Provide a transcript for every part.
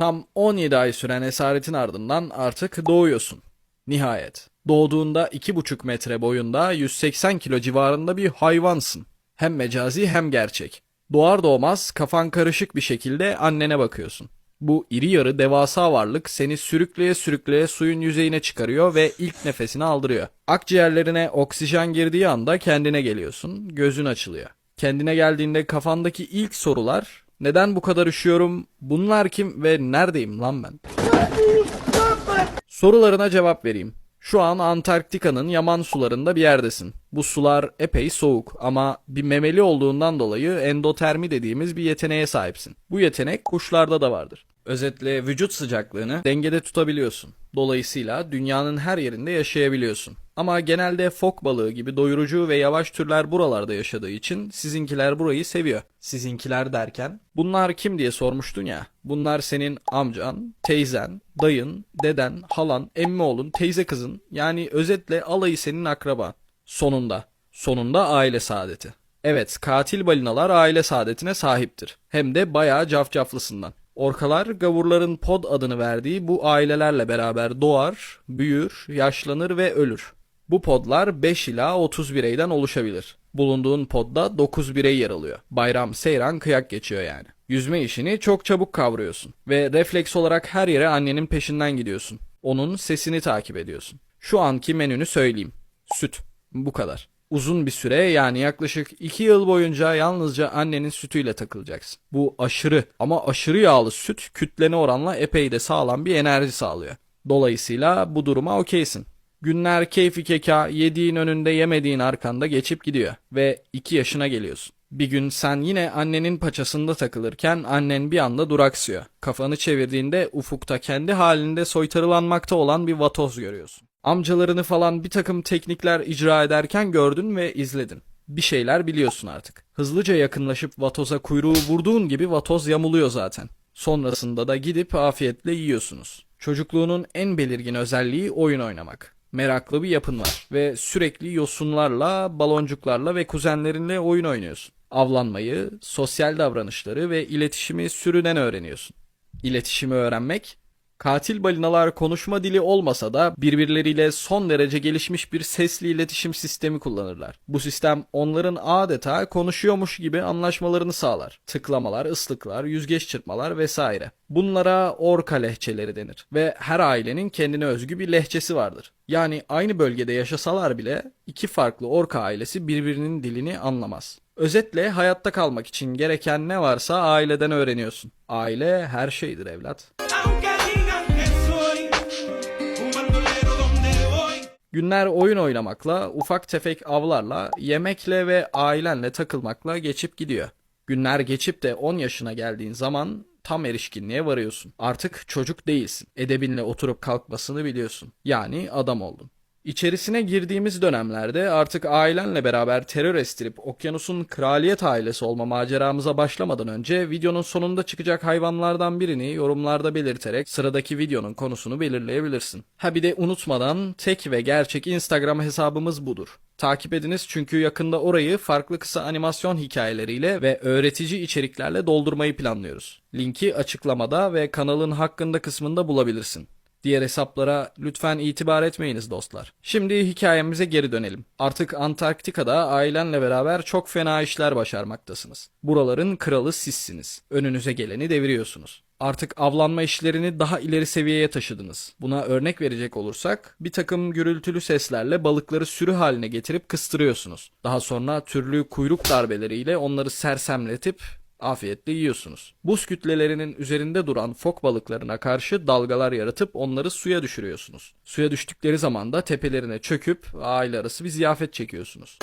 Tam 17 ay süren esaretin ardından artık doğuyorsun. Nihayet. Doğduğunda 2,5 metre boyunda 180 kilo civarında bir hayvansın. Hem mecazi hem gerçek. Doğar doğmaz kafan karışık bir şekilde annene bakıyorsun. Bu iri yarı devasa varlık seni sürükleye sürükleye suyun yüzeyine çıkarıyor ve ilk nefesini aldırıyor. Akciğerlerine oksijen girdiği anda kendine geliyorsun, gözün açılıyor. Kendine geldiğinde kafandaki ilk sorular neden bu kadar üşüyorum, bunlar kim ve neredeyim lan ben? Sorularına cevap vereyim. Şu an Antarktika'nın yaman sularında bir yerdesin. Bu sular epey soğuk ama bir memeli olduğundan dolayı endotermi dediğimiz bir yeteneğe sahipsin. Bu yetenek kuşlarda da vardır. Özetle vücut sıcaklığını dengede tutabiliyorsun. Dolayısıyla dünyanın her yerinde yaşayabiliyorsun. Ama genelde fok balığı gibi doyurucu ve yavaş türler buralarda yaşadığı için sizinkiler burayı seviyor. Sizinkiler derken bunlar kim diye sormuştun ya. Bunlar senin amcan, teyzen, dayın, deden, halan, emmi oğlun, teyze kızın yani özetle alayı senin akraban. Sonunda. Sonunda aile saadeti. Evet katil balinalar aile saadetine sahiptir. Hem de bayağı cafcaflısından. Orkalar gavurların pod adını verdiği bu ailelerle beraber doğar, büyür, yaşlanır ve ölür. Bu podlar 5 ila 30 bireyden oluşabilir. Bulunduğun podda 9 birey yer alıyor. Bayram, seyran, kıyak geçiyor yani. Yüzme işini çok çabuk kavruyorsun ve refleks olarak her yere annenin peşinden gidiyorsun. Onun sesini takip ediyorsun. Şu anki menünü söyleyeyim. Süt. Bu kadar. Uzun bir süre yani yaklaşık 2 yıl boyunca yalnızca annenin sütüyle takılacaksın. Bu aşırı ama aşırı yağlı süt kütlene oranla epey de sağlam bir enerji sağlıyor. Dolayısıyla bu duruma okeysin. Günler keyfi keka yediğin önünde yemediğin arkanda geçip gidiyor ve 2 yaşına geliyorsun. Bir gün sen yine annenin paçasında takılırken annen bir anda duraksıyor. Kafanı çevirdiğinde ufukta kendi halinde soytarılanmakta olan bir vatoz görüyorsun. Amcalarını falan bir takım teknikler icra ederken gördün ve izledin. Bir şeyler biliyorsun artık. Hızlıca yakınlaşıp vatoza kuyruğu vurduğun gibi vatoz yamuluyor zaten. Sonrasında da gidip afiyetle yiyorsunuz. Çocukluğunun en belirgin özelliği oyun oynamak. Meraklı bir yapın var ve sürekli yosunlarla, baloncuklarla ve kuzenlerinle oyun oynuyorsun. Avlanmayı, sosyal davranışları ve iletişimi sürüden öğreniyorsun. İletişimi öğrenmek, katil balinalar konuşma dili olmasa da birbirleriyle son derece gelişmiş bir sesli iletişim sistemi kullanırlar. Bu sistem onların adeta konuşuyormuş gibi anlaşmalarını sağlar. Tıklamalar, ıslıklar, yüzgeç çırpmalar vesaire. Bunlara orka lehçeleri denir ve her ailenin kendine özgü bir lehçesi vardır. Yani aynı bölgede yaşasalar bile iki farklı orka ailesi birbirinin dilini anlamaz. Özetle hayatta kalmak için gereken ne varsa aileden öğreniyorsun. Aile her şeydir evlat. Aunque Günler oyun oynamakla, ufak tefek avlarla, yemekle ve ailenle takılmakla geçip gidiyor. Günler geçip de 10 yaşına geldiğin zaman tam erişkinliğe varıyorsun. Artık çocuk değilsin. Edebinle oturup kalkmasını biliyorsun. Yani adam oldun. İçerisine girdiğimiz dönemlerde artık ailenle beraber terör estirip okyanusun kraliyet ailesi olma maceramıza başlamadan önce videonun sonunda çıkacak hayvanlardan birini yorumlarda belirterek sıradaki videonun konusunu belirleyebilirsin. Ha bir de unutmadan tek ve gerçek Instagram hesabımız budur. Takip ediniz çünkü yakında orayı farklı kısa animasyon hikayeleriyle ve öğretici içeriklerle doldurmayı planlıyoruz. Linki açıklamada ve kanalın hakkında kısmında bulabilirsin. Diğer hesaplara lütfen itibar etmeyiniz dostlar. Şimdi hikayemize geri dönelim. Artık Antarktika'da ailenle beraber çok fena işler başarmaktasınız. Buraların kralı sizsiniz. Önünüze geleni deviriyorsunuz. Artık avlanma işlerini daha ileri seviyeye taşıdınız. Buna örnek verecek olursak bir takım gürültülü seslerle balıkları sürü haline getirip kıstırıyorsunuz. Daha sonra türlü kuyruk darbeleriyle onları sersemletip afiyetle yiyorsunuz. Buz kütlelerinin üzerinde duran fok balıklarına karşı dalgalar yaratıp onları suya düşürüyorsunuz. Suya düştükleri zaman da tepelerine çöküp aile arası bir ziyafet çekiyorsunuz.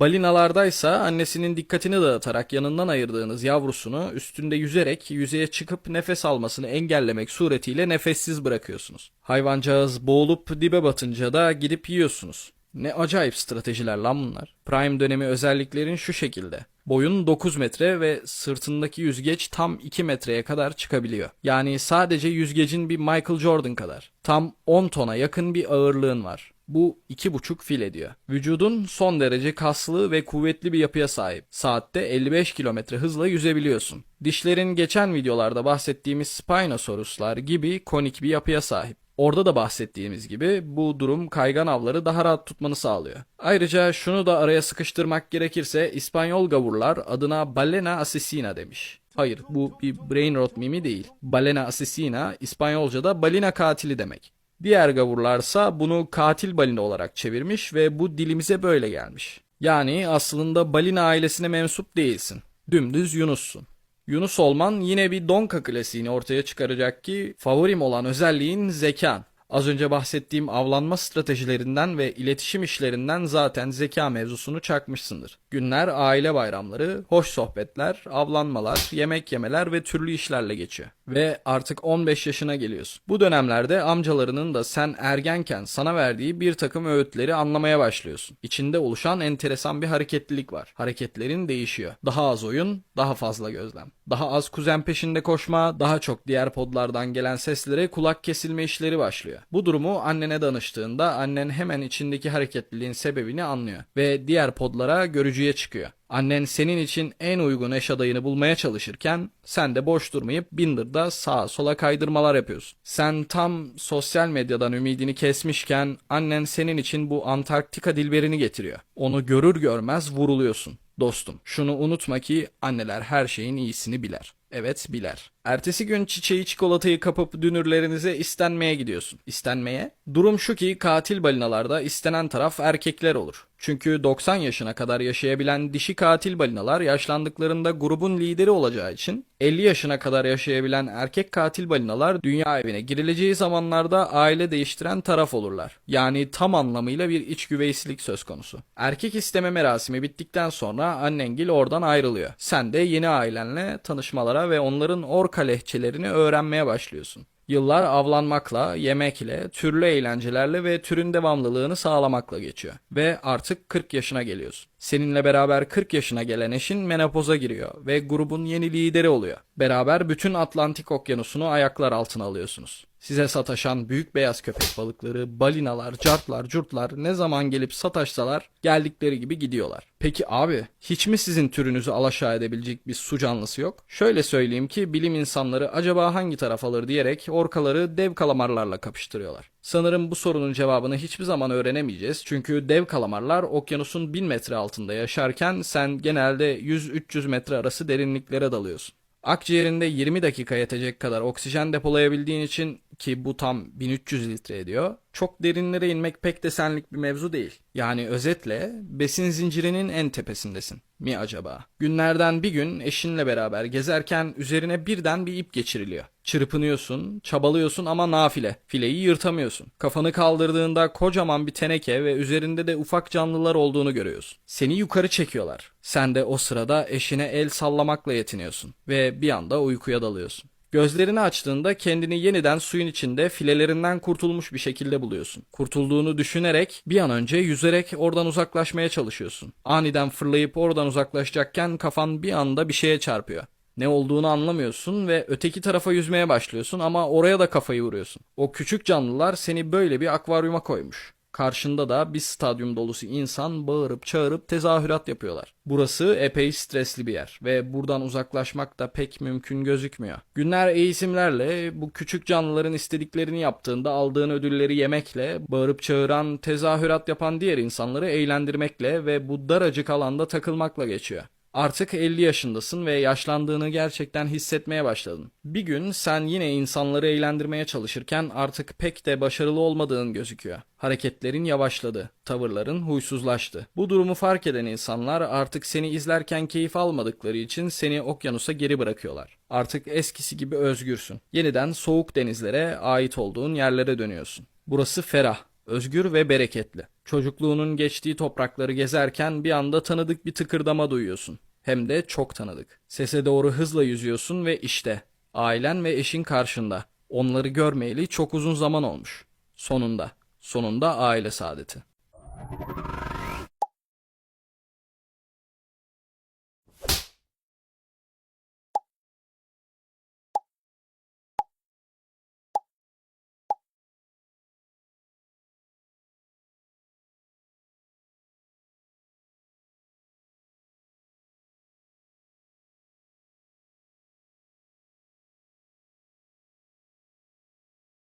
Balinalardaysa annesinin dikkatini dağıtarak yanından ayırdığınız yavrusunu üstünde yüzerek yüzeye çıkıp nefes almasını engellemek suretiyle nefessiz bırakıyorsunuz. Hayvancağız boğulup dibe batınca da gidip yiyorsunuz. Ne acayip stratejiler lan bunlar. Prime dönemi özelliklerin şu şekilde. Boyun 9 metre ve sırtındaki yüzgeç tam 2 metreye kadar çıkabiliyor. Yani sadece yüzgecin bir Michael Jordan kadar. Tam 10 tona yakın bir ağırlığın var. Bu iki buçuk fil ediyor. Vücudun son derece kaslı ve kuvvetli bir yapıya sahip. Saatte 55 kilometre hızla yüzebiliyorsun. Dişlerin geçen videolarda bahsettiğimiz Spinosauruslar gibi konik bir yapıya sahip. Orada da bahsettiğimiz gibi bu durum kaygan avları daha rahat tutmanı sağlıyor. Ayrıca şunu da araya sıkıştırmak gerekirse İspanyol gavurlar adına balena asesina demiş. Hayır bu bir brain rot mimi değil. Balena asesina İspanyolca'da balina katili demek. Diğer gavurlarsa bunu katil balina olarak çevirmiş ve bu dilimize böyle gelmiş. Yani aslında balina ailesine mensup değilsin. Dümdüz Yunus'sun. Yunus olman yine bir Donka klasiğini ortaya çıkaracak ki favorim olan özelliğin zekan. Az önce bahsettiğim avlanma stratejilerinden ve iletişim işlerinden zaten zeka mevzusunu çakmışsındır. Günler aile bayramları, hoş sohbetler, avlanmalar, yemek yemeler ve türlü işlerle geçiyor. Ve artık 15 yaşına geliyorsun. Bu dönemlerde amcalarının da sen ergenken sana verdiği bir takım öğütleri anlamaya başlıyorsun. İçinde oluşan enteresan bir hareketlilik var. Hareketlerin değişiyor. Daha az oyun, daha fazla gözlem. Daha az kuzen peşinde koşma, daha çok diğer podlardan gelen seslere kulak kesilme işleri başlıyor. Bu durumu annene danıştığında annen hemen içindeki hareketliliğin sebebini anlıyor ve diğer podlara görücüye çıkıyor. Annen senin için en uygun eş adayını bulmaya çalışırken sen de boş durmayıp Binder'da sağa sola kaydırmalar yapıyorsun. Sen tam sosyal medyadan ümidini kesmişken annen senin için bu Antarktika dilberini getiriyor. Onu görür görmez vuruluyorsun. Dostum, şunu unutma ki anneler her şeyin iyisini biler. Evet biler. Ertesi gün çiçeği çikolatayı kapıp dünürlerinize istenmeye gidiyorsun. İstenmeye? Durum şu ki katil balinalarda istenen taraf erkekler olur. Çünkü 90 yaşına kadar yaşayabilen dişi katil balinalar yaşlandıklarında grubun lideri olacağı için 50 yaşına kadar yaşayabilen erkek katil balinalar dünya evine girileceği zamanlarda aile değiştiren taraf olurlar. Yani tam anlamıyla bir iç güveysilik söz konusu. Erkek isteme merasimi bittikten sonra annengil oradan ayrılıyor. Sen de yeni ailenle tanışmalara ve onların orka lehçelerini öğrenmeye başlıyorsun. Yıllar avlanmakla, yemekle, türlü eğlencelerle ve türün devamlılığını sağlamakla geçiyor. Ve artık 40 yaşına geliyorsun. Seninle beraber 40 yaşına gelen eşin menopoza giriyor ve grubun yeni lideri oluyor. Beraber bütün Atlantik okyanusunu ayaklar altına alıyorsunuz. Size sataşan büyük beyaz köpek balıkları, balinalar, cartlar, curtlar ne zaman gelip sataşsalar geldikleri gibi gidiyorlar. Peki abi hiç mi sizin türünüzü alaşağı edebilecek bir su canlısı yok? Şöyle söyleyeyim ki bilim insanları acaba hangi taraf alır diyerek orkaları dev kalamarlarla kapıştırıyorlar. Sanırım bu sorunun cevabını hiçbir zaman öğrenemeyeceğiz. Çünkü dev kalamarlar okyanusun 1000 metre altında yaşarken sen genelde 100-300 metre arası derinliklere dalıyorsun. Akciğerinde 20 dakika yetecek kadar oksijen depolayabildiğin için ki bu tam 1300 litre ediyor. Çok derinlere inmek pek de senlik bir mevzu değil. Yani özetle besin zincirinin en tepesindesin mi acaba? Günlerden bir gün eşinle beraber gezerken üzerine birden bir ip geçiriliyor. Çırpınıyorsun, çabalıyorsun ama nafile. Fileyi yırtamıyorsun. Kafanı kaldırdığında kocaman bir teneke ve üzerinde de ufak canlılar olduğunu görüyorsun. Seni yukarı çekiyorlar. Sen de o sırada eşine el sallamakla yetiniyorsun ve bir anda uykuya dalıyorsun. Gözlerini açtığında kendini yeniden suyun içinde filelerinden kurtulmuş bir şekilde buluyorsun. Kurtulduğunu düşünerek bir an önce yüzerek oradan uzaklaşmaya çalışıyorsun. Aniden fırlayıp oradan uzaklaşacakken kafan bir anda bir şeye çarpıyor. Ne olduğunu anlamıyorsun ve öteki tarafa yüzmeye başlıyorsun ama oraya da kafayı vuruyorsun. O küçük canlılar seni böyle bir akvaryuma koymuş. Karşında da bir stadyum dolusu insan bağırıp çağırıp tezahürat yapıyorlar. Burası epey stresli bir yer ve buradan uzaklaşmak da pek mümkün gözükmüyor. Günler eğitimlerle bu küçük canlıların istediklerini yaptığında aldığın ödülleri yemekle, bağırıp çağıran, tezahürat yapan diğer insanları eğlendirmekle ve bu daracık alanda takılmakla geçiyor. Artık 50 yaşındasın ve yaşlandığını gerçekten hissetmeye başladın. Bir gün sen yine insanları eğlendirmeye çalışırken artık pek de başarılı olmadığın gözüküyor. Hareketlerin yavaşladı, tavırların huysuzlaştı. Bu durumu fark eden insanlar artık seni izlerken keyif almadıkları için seni okyanusa geri bırakıyorlar. Artık eskisi gibi özgürsün. Yeniden soğuk denizlere ait olduğun yerlere dönüyorsun. Burası ferah, özgür ve bereketli. Çocukluğunun geçtiği toprakları gezerken bir anda tanıdık bir tıkırdama duyuyorsun. Hem de çok tanıdık. Sese doğru hızla yüzüyorsun ve işte ailen ve eşin karşında. Onları görmeyeli çok uzun zaman olmuş. Sonunda, sonunda aile saadeti.